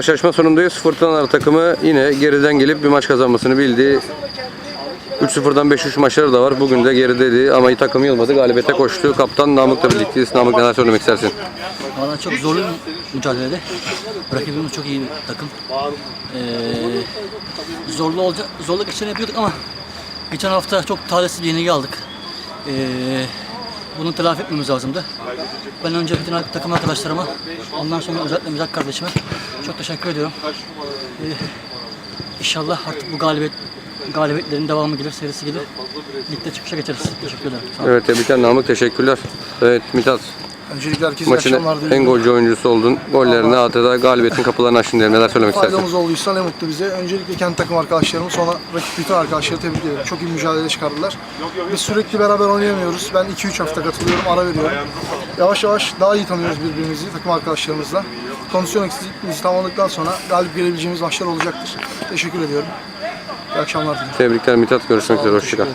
Karşılaşma sonundayız. Fırtınalar takımı yine geriden gelip bir maç kazanmasını bildi. 3-0'dan 5-3 maçları da var. Bugün de gerideydi ama takım yılmadı. Galibiyete koştu. Kaptan Namık'la birlikteyiz. Namık neler söylemek istersin? Valla çok zorlu bir mücadelede. Rakibimiz çok iyi bir takım. Ee, zorlu olacak, zorluk işlerini yapıyorduk ama geçen hafta çok talihsiz bir yenilgi aldık. Ee, bunu telafi etmemiz lazımdı. Ben önce bütün takım arkadaşlarıma, ondan sonra özellikle Mizak kardeşime çok teşekkür ediyorum. Ee, inşallah artık bu galibiyet galibiyetlerin devamı gelir, serisi gelir. Ligde çıkışa geçeriz. Teşekkür ederim. Evet tebrikler Namık. Teşekkürler. Evet Mithat. Öncelikle herkese Maçın akşamlar en golcü oyuncusu oldun. Gollerini atıda galibiyetin kapılarını açtın diyelim. Neler söylemek istersin? Faydamız olduysa ne mutlu bize. Öncelikle kendi takım arkadaşlarımı sonra rakip bütün arkadaşları tebrik ederim. Çok iyi mücadele çıkardılar. Biz sürekli beraber oynayamıyoruz. Ben 2-3 hafta katılıyorum, ara veriyorum. Yavaş yavaş daha iyi tanıyoruz birbirimizi takım arkadaşlarımızla. Kondisyon eksikliğimizi tamamladıktan sonra galip gelebileceğimiz maçlar olacaktır. Teşekkür ediyorum. İyi akşamlar diliyorum. Tebrikler Mithat. Görüşmek üzere. Hoşçakal.